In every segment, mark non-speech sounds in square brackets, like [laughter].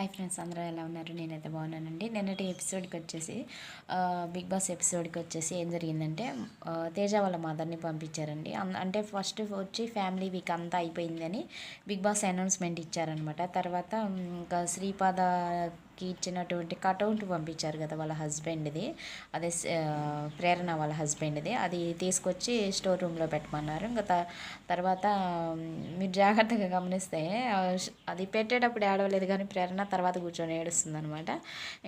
Hi friends అందరూ ఎలా ఉన్నారు? నేనైతే బాగున్నానండి. నిన్నటి ఎపిసోడ్కి వచ్చేసి బిగ్ బాస్ ఎపిసోడ్కి వచ్చేసి ఏం జరిగిందంటే తేజ వాళ్ళ మదర్ని పంపించారండి. అంటే ఫస్ట్ వచ్చి ఫ్యామిలీ వీక్ అంతా అయిపోయిందని బిగ్ బాస్ అనౌన్స్మెంట్ ఇచ్చారనమాట తర్వాత ఇంకా శ్రీపాద కి ఇచ్చినటువంటి కటౌట్ పంపించారు కదా వాళ్ళ హస్బెండ్ది. అదే ప్రేరణ వాళ్ళ హస్బెండ్ది. అది తీసుకొచ్చి స్టోర్ రూమ్లో పెట్టమన్నారు. ఇంకా తర్వాత మీరు జాగ్రత్తగా గమనిస్తే అది పెట్టేటప్పుడు ఏడవలేదు కానీ ప్రేరణ తర్వాత కూర్చొని ఏడుస్తుంది అనమాట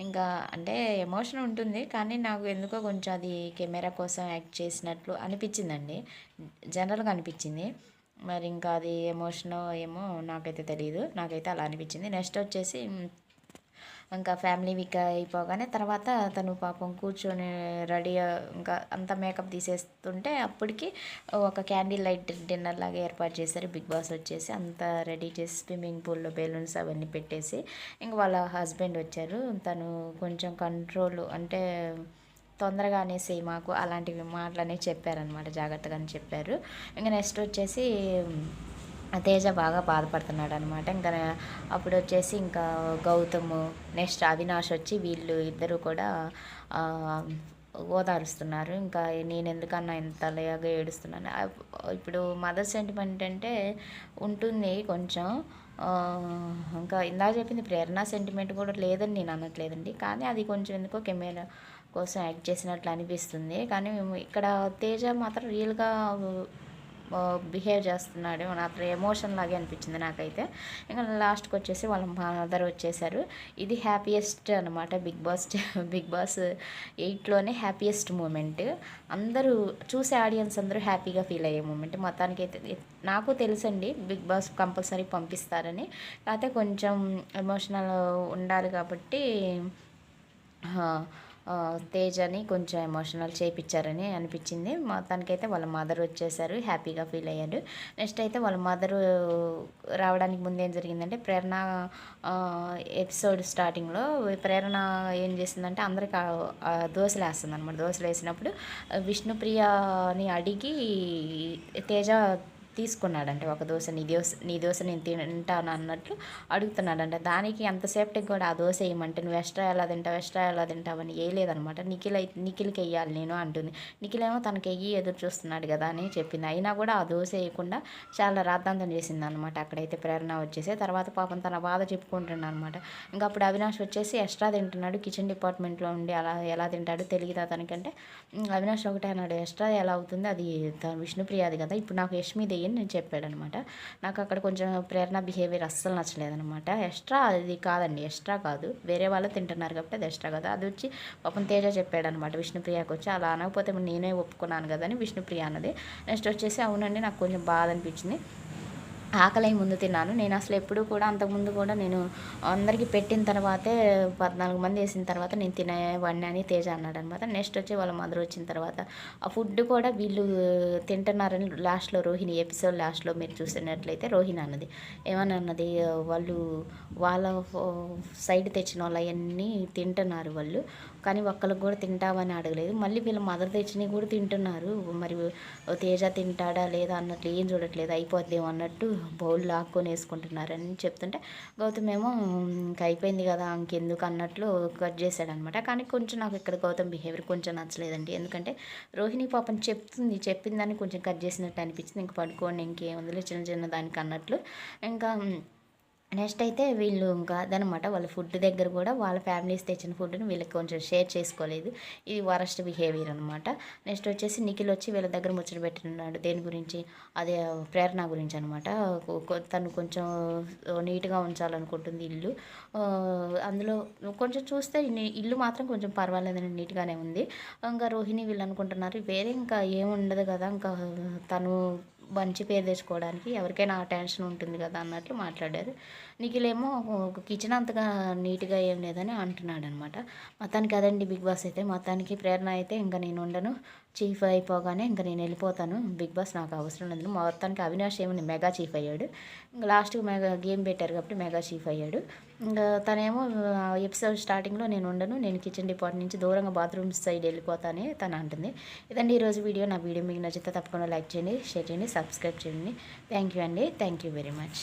ఇంకా అంటే ఎమోషన్ ఉంటుంది కానీ నాకు ఎందుకో కొంచెం అది కెమెరా కోసం యాక్ట్ చేసినట్లు అనిపించిందండి. జనరల్గా అనిపించింది. మరి ఇంకా అది ఎమోషనో ఏమో నాకైతే తెలియదు నాకైతే అలా అనిపించింది. నెక్స్ట్ వచ్చేసి ఇంకా ఫ్యామిలీ వీక్ అయిపోగానే తర్వాత తను పాపం కూర్చొని రెడీ ఇంకా అంత మేకప్ తీసేస్తుంటే అప్పటికి ఒక క్యాండిల్ లైట్ డిన్నర్ లాగా ఏర్పాటు చేశారు. బిగ్ బాస్ వచ్చేసి అంతా రెడీ చేసి స్విమ్మింగ్ పూల్లో బెలూన్స్ అవన్నీ పెట్టేసి ఇంక వాళ్ళ హస్బెండ్ వచ్చారు. తను కొంచెం కంట్రోల్ అంటే తొందరగా అనేసి మాకు అలాంటివి మాటలనే చెప్పారనమాట జాగ్రత్తగానే చెప్పారు. ఇంకా నెక్స్ట్ వచ్చేసి తేజ బాగా బాధపడుతున్నాడు అనమాట ఇంకా అప్పుడు వచ్చేసి ఇంకా గౌతమ్ నెక్స్ట్ అవినాష్ వచ్చి వీళ్ళు ఇద్దరు కూడా ఓదారుస్తున్నారు. ఇంకా నేను ఎందుకన్నా ఇంతలాగా ఏడుస్తున్నాను. ఇప్పుడు మదర్ సెంటిమెంట్ అంటే ఉంటుంది కొంచెం. ఇంకా ఇందాక చెప్పింది ప్రేరణ సెంటిమెంట్ కూడా లేదని నేను అనట్లేదండి. కానీ అది కొంచెం ఎందుకో కెమెరా కోసం యాక్ట్ చేసినట్లు అనిపిస్తుంది. కానీ ఇక్కడ తేజ మాత్రం రియల్గా బిహేవ్ చేస్తున్నాడు అతను ఎమోషన్ లాగే అనిపించింది నాకైతే. ఇంకా లాస్ట్కి వచ్చేసి వాళ్ళ మదర్ వచ్చేసారు. ఇది హ్యాపీయెస్ట్ అనమాట బిగ్ బాస్ [laughs] బిగ్ బాస్ ఎయిట్లోనే హ్యాపీయెస్ట్ మూమెంట్ అందరూ చూసే ఆడియన్స్ అందరూ హ్యాపీగా ఫీల్ అయ్యే మూమెంట్ మొత్తానికి అయితే నాకు తెలుసండి బిగ్ బాస్ కంపల్సరీ పంపిస్తారని. కాకపోతే కొంచెం ఎమోషనల్ ఉండాలి కాబట్టి తేజని కొంచెం ఎమోషనల్ చేయించారని అనిపించింది. తనకైతే వాళ్ళ మదర్ వచ్చేసారు హ్యాపీగా ఫీల్ అయ్యాడు నెక్స్ట్ అయితే వాళ్ళ మదర్ రావడానికి ముందు ఏం జరిగిందంటే ప్రేరణ ఎపిసోడ్ స్టార్టింగ్లో ప్రేరణ ఏం చేసిందంటే అందరికి దోశలు వేస్తుంది అనమాట దోశలు వేసినప్పుడు విష్ణుప్రియని అడిగి తేజ తీసుకున్నాడంటే ఒక దోశ నీ దోశ నీ దోశ నేను తింటాను అన్నట్లు అడుగుతున్నాడంట. దానికి అంతసేపటికి కూడా ఆ దోశ వేయమంటే నువ్వు ఎక్స్ట్రా ఎలా తింటావు ఎక్స్ట్రా ఎలా తింటావని వేయలేదనమాట నిఖిల్ అయితే నిఖిల్కి వెయ్యాలి నేను అంటుంది. నిఖిలేమో తనకి వెయ్యి ఎదురు చూస్తున్నాడు కదా అని చెప్పింది. అయినా కూడా ఆ దోశ వేయకుండా చాలా రాద్ధాంతం చేసింది అనమాట అక్కడైతే ప్రేరణ వచ్చేసి తర్వాత పాపం తన బాధ చెప్పుకుంటున్నాను అనమాట ఇంకా అప్పుడు అవినాష్ వచ్చేసి ఎక్స్ట్రా తింటున్నాడు. కిచెన్ డిపార్ట్మెంట్లో ఉండి అలా ఎలా తింటాడు తెలియదు అతనికంటే. అవినాష్ ఒకటే అన్నాడు ఎక్స్ట్రా ఎలా అవుతుంది? అది విష్ణుప్రియాది కదా ఇప్పుడు నాకు యష్మిది అని నేను చెప్పాడనమాట. నాకు అక్కడ కొంచెం ప్రేరణ బిహేవియర్ అస్సలు నచ్చలేదనమాట. ఎక్స్ట్రా అది కాదండి ఎక్స్ట్రా కాదు. వేరే వాళ్ళు తింటున్నారు కాబట్టి అది ఎక్స్ట్రా కాదు. అది వచ్చి పాపం తేజ చెప్పాడనమాట విష్ణుప్రియకి వచ్చి అలా అనకపోతే నేనే ఒప్పుకున్నాను కదా అని విష్ణుప్రియ అన్నది. నెక్స్ట్ వచ్చేసి అవునండి నాకు కొంచెం బాధ అనిపించింది. ఆకలి ముందు తిన్నాను. నేను అసలు ఎప్పుడు కూడా అంతకుముందు కూడా నేను అందరికీ పెట్టిన తర్వాతే పద్నాలుగు మంది వేసిన తర్వాత నేను తినేవాడిని అని తేజ అన్నాడు అనమాట నెక్స్ట్ వచ్చి వాళ్ళ మదర్ వచ్చిన తర్వాత ఆ ఫుడ్ కూడా వీళ్ళు తింటున్నారని లాస్ట్లో రోహిణి ఎపిసోడ్ లాస్ట్లో మీరు చూసినట్లయితే రోహిణి అన్నది. ఏమని అన్నది? వాళ్ళు వాళ్ళ సైడ్ తెచ్చిన వాళ్ళు అవన్నీ తింటున్నారు వాళ్ళు. కానీ ఒక్కరికి కూడా తింటామని అడగలేదు. మళ్ళీ వీళ్ళ మదర్ తెచ్చినవి కూడా తింటున్నారు. మరి తేజ తింటాడా లేదా అన్నట్లు ఏం చూడట్లేదు. అయిపోద్దేమో అన్నట్టు బౌల్ లాక్కొని వేసుకుంటున్నారని చెప్తుంటే గౌతమ్ ఏమో ఇంకా అయిపోయింది కదా ఇంకెందుకు అన్నట్లు కట్ చేశాడనమాట. కానీ కొంచెం నాకు ఇక్కడ గౌతమ్ బిహేవియర్ కొంచెం నచ్చలేదండి. ఎందుకంటే రోహిణి పాపం చెప్తుంది చెప్పిందని కొంచెం కట్ చేసినట్టు అనిపించింది. ఇంక పడుకోండి ఇంకేముందిలే చిన్న చిన్న దానికి అన్నట్లు ఇంకా నెక్స్ట్ అయితే వీళ్ళు ఇంకా అదనమాట వాళ్ళ ఫుడ్ దగ్గర కూడా వాళ్ళ ఫ్యామిలీస్ తెచ్చిన ఫుడ్ని వీళ్ళకి కొంచెం షేర్ చేసుకోలేదు. ఇది వరస్ట్ బిహేవియర్ అనమాట నెక్స్ట్ వచ్చేసి నిఖిల్ వచ్చి వీళ్ళ దగ్గర ముచ్చట పెట్టినాడు. దేని గురించి? అదే ప్రేరణ గురించి అనమాట తను కొంచెం నీట్గా ఉంచాలనుకుంటుంది ఇల్లు. అందులో కొంచెం చూస్తే ఇల్లు మాత్రం కొంచెం పర్వాలేదని నీట్గానే ఉంది. ఇంకా రోహిణి వీళ్ళు అనుకుంటున్నారు వేరే ఇంకా ఏముండదు కదా ఇంకా తను మంచి పేరు తెచ్చుకోవడానికి ఎవరికైనా ఆ టెన్షన్ ఉంటుంది కదా అన్నట్లు మాట్లాడారు. నిఖిలేమో కిచెన్ అంతగా నీట్గా ఏం లేదని అంటున్నాడు అనమాట మొత్తానికి అదండి బిగ్ బాస్ అయితే మొత్తానికి ప్రేరణ అయితే ఇంకా నేను ఉండను. చీఫ్ అయిపోగానే ఇంకా నేను వెళ్ళిపోతాను. బిగ్ బాస్ నాకు అవసరం లేదు. మొత్తానికి అవినాష్ ఏమో మెగా చీఫ్ అయ్యాడు. ఇంకా లాస్ట్కి మెగా గేమ్ పెట్టారు కాబట్టి మెగా చీఫ్ అయ్యాడు. ఇంకా తనేమో ఎపిసోడ్ స్టార్టింగ్లో నేను ఉండను నేను కిచెన్ డిపార్ట్ నుంచి దూరంగా బాత్రూమ్ సైడ్ వెళ్ళిపోతానే తను అంటుంది. ఇదండి ఈరోజు వీడియో. నా వీడియో మీకు నచ్చితే తప్పకుండా లైక్ చేయండి షేర్ చేయండి సబ్స్క్రైబ్ చేయండి. థ్యాంక్ యూ అండి. Thank you very much